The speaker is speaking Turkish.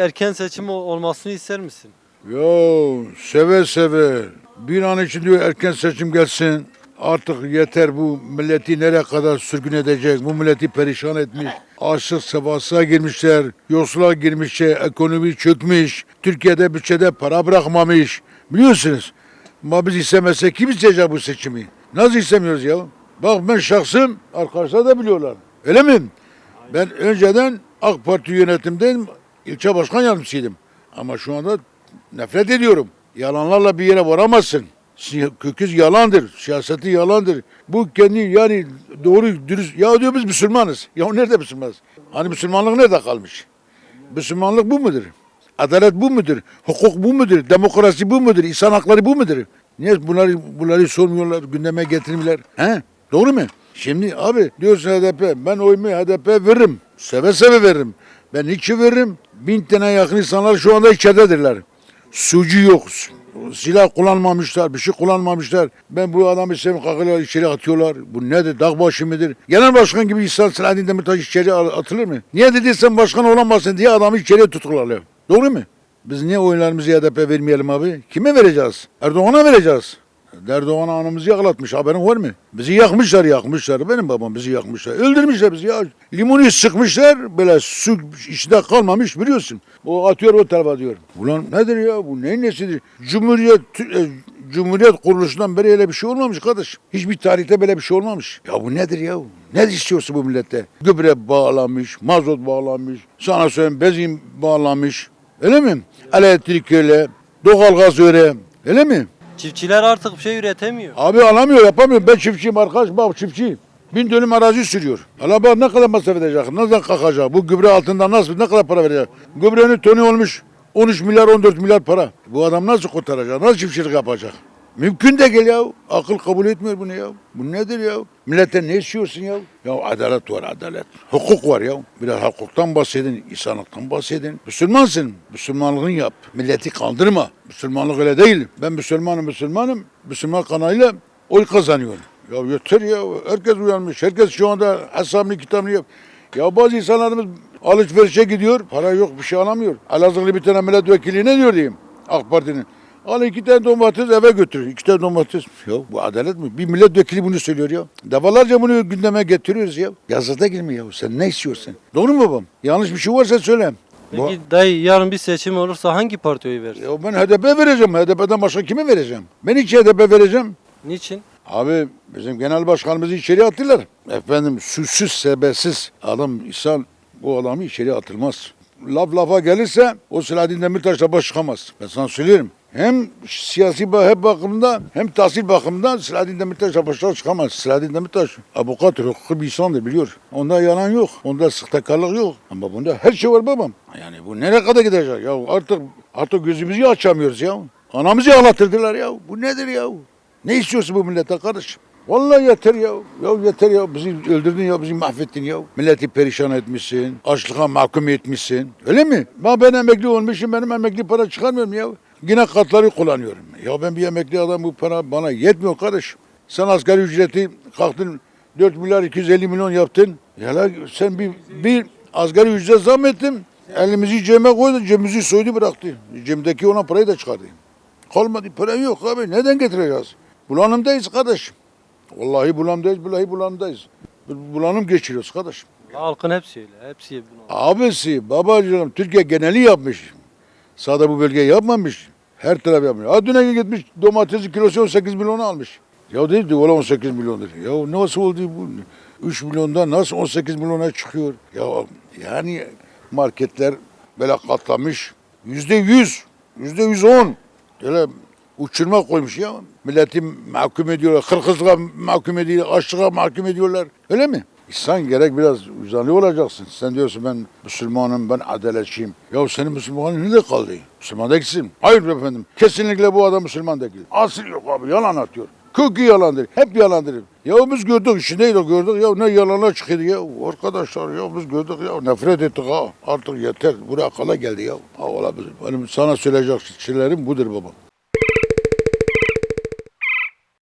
Erken seçim ol- olmasını ister misin? Yo seve seve bir an için diyor erken seçim gelsin. Artık yeter bu milleti nereye kadar sürgün edecek? Bu milleti perişan etmiş. Açlık sevasına girmişler. Yoksulluğa girmişler. Ekonomi çökmüş. Türkiye'de bütçede para bırakmamış. Biliyorsunuz. Ama biz istemezsek kim isteyecek bu seçimi? Nasıl istemiyoruz ya? Bak ben şahsım arkadaşlar da biliyorlar. Öyle mi? Ben önceden AK Parti yönetimden ilçe başkan yardımcısıydım. Ama şu anda nefret ediyorum. Yalanlarla bir yere varamazsın. Köküz yalandır, siyaseti yalandır. Bu kendi yani doğru dürüst. Ya diyor biz Müslümanız. Ya nerede Müslümanız? Hani Müslümanlık nerede kalmış? Müslümanlık bu mudur? Adalet bu mudur? Hukuk bu mudur? Demokrasi bu mudur? İnsan hakları bu mudur? Niye bunları bunları sormuyorlar, gündeme getirmiyorlar? He? Doğru mu? Şimdi abi diyorsun HDP, ben oyumu HDP veririm. Seve seve veririm. Ben iki veririm. Bin tane yakın insanlar şu anda içeridedirler. Sucu yok. Silah kullanmamışlar, bir şey kullanmamışlar. Ben bu adamı sevim kalkıyorlar, içeri atıyorlar. Bu nedir? Dağ başı mıdır? Genel başkan gibi insan Selahattin Demirtaş içeri atılır mı? Niye dediysen başkan olamazsın diye adamı içeriye tutuklarlar. Doğru mu? Biz niye oylarımızı HDP vermeyelim abi? Kime vereceğiz? Erdoğan'a vereceğiz. Erdoğan anamızı yaklatmış haberin var mı? Bizi yakmışlar yakmışlar. Benim babam bizi yakmışlar. Öldürmüşler bizi ya. Limonu sıkmışlar. Böyle su içinde kalmamış biliyorsun. O atıyor o tarafa diyor. Ulan nedir ya bu neyin nesidir? Cumhuriyet e, Cumhuriyet kuruluşundan beri öyle bir şey olmamış kardeş. Hiçbir tarihte böyle bir şey olmamış. Ya bu nedir ya? Ne istiyorsun bu millette? Gübre bağlanmış, mazot bağlanmış, sana söyleyeyim benzin bağlanmış. Öyle mi? Elektrik öyle, doğalgaz öyle. Öyle mi? Çiftçiler artık bir şey üretemiyor. Abi alamıyor yapamıyor. Ben çiftçiyim arkadaş bak çiftçiyim. Bin dönüm arazi sürüyor. Allah bak ne kadar masraf edecek, nasıl kalkacak? Bu gübre altında nasıl, ne kadar para verecek? Gübrenin tonu olmuş 13 milyar 14 milyar para. Bu adam nasıl kurtaracak, nasıl çiftçilik yapacak? Mümkün de gel ya. Akıl kabul etmiyor bunu ya. Bu nedir ya? Millete ne istiyorsun ya? Ya adalet var adalet. Hukuk var ya. Biraz hukuktan bahsedin, insanlıktan bahsedin. Müslümansın. Müslümanlığını yap. Milleti kandırma. Müslümanlık öyle değil. Ben Müslümanım Müslümanım. Müslüman kanalıyla oy kazanıyorum. Ya yeter ya. Herkes uyanmış. Herkes şu anda hesabını kitabını yap. Ya bazı insanlarımız alışverişe gidiyor. Para yok bir şey alamıyor. Elazığlı bir tane milletvekili ne diyor diyeyim. AK Parti'nin. Al iki tane domates eve götür. İki tane domates. Ya bu adalet mi? Bir milletvekili bunu söylüyor ya. Defalarca bunu gündeme getiriyoruz ya. Yazıda girmiyor ya. Sen ne istiyorsun? Doğru mu babam? Yanlış bir şey varsa söyle. Peki dayı yarın bir seçim olursa hangi partiye verirsin? Ya ben HDP vereceğim. HDP'den başka kime vereceğim? Ben hiç HDP vereceğim. Niçin? Abi bizim genel başkanımızı içeri attılar. Efendim suçsuz sebepsiz adam insan bu adamı içeri atılmaz. Laf lafa gelirse o Selahattin Demirtaş'la baş çıkamaz. Ben sana söylüyorum. Hem siyasi hep bakımda hem tahsil bakımından Selahattin Demirtaş'la başa çıkamaz. Selahattin Demirtaş avukat, hukuklu bir insandır biliyor. Onda yalan yok. Onda sıktakarlık yok. Ama bunda her şey var babam. Yani bu nereye kadar gidecek? Ya artık artık gözümüzü açamıyoruz ya. Anamızı ağlatırdılar ya. Bu nedir ya? Ne istiyorsun bu millete kardeşim? Vallahi yeter ya. Ya yeter ya. Bizi öldürdün ya, bizi mahvettin ya. Milleti perişan etmişsin. Açlığa mahkum etmişsin. Öyle mi? Ben, ben emekli olmuşum. Benim emekli para çıkarmıyorum ya. Yine katları kullanıyorum. Ya ben bir emekli adam bu para bana yetmiyor kardeşim. Sen asgari ücreti kalktın 4 milyar 250 milyon yaptın. Ya sen bir, bir asgari ücret zam ettin. Elimizi cebime koydun. Cebimizi soydu bıraktı. Cebimdeki ona parayı da çıkardı. Kalmadı para yok abi. Neden getireceğiz? Bulanımdayız kardeşim. Vallahi bulanımdayız, billahi bulanımdayız. Bulanım geçiriyoruz kardeşim. Halkın hepsi öyle. Hepsi bunu. Abisi, babacığım Türkiye geneli yapmış. Sağda bu bölge yapmamış. Her taraf yapmış. Ha düne gitmiş domatesin kilosu 18 milyon almış. Ya dedi valla 18 milyondur. Ya nasıl oldu bu? 3 milyondan nasıl 18 milyona çıkıyor? Ya yani marketler böyle katlamış. Yüzde yüz, yüzde yüz on. Öyle uçurma koymuş ya. Milleti mahkum ediyorlar. Kırkızlığa mahkum ediyorlar. Açlığa mahkum ediyorlar. Öyle mi? İnsan gerek biraz vicdanlı olacaksın. Sen diyorsun ben Müslümanım, ben adaletçiyim. Ya senin Müslümanın nerede kaldı? Müslüman değilsin. Hayır efendim. Kesinlikle bu adam Müslüman değil. Asıl yok abi. Yalan atıyor. Kökü yalandır. Hep yalandır. Ya biz gördük işindeyiz gördük. Ya ne yalanlar çıkıyordu ya. Arkadaşlar ya biz gördük ya. Nefret ettik ha. Artık yeter. Buraya kadar geldi ya. Ha olabilir. Benim sana söyleyecek şeylerim budur baba.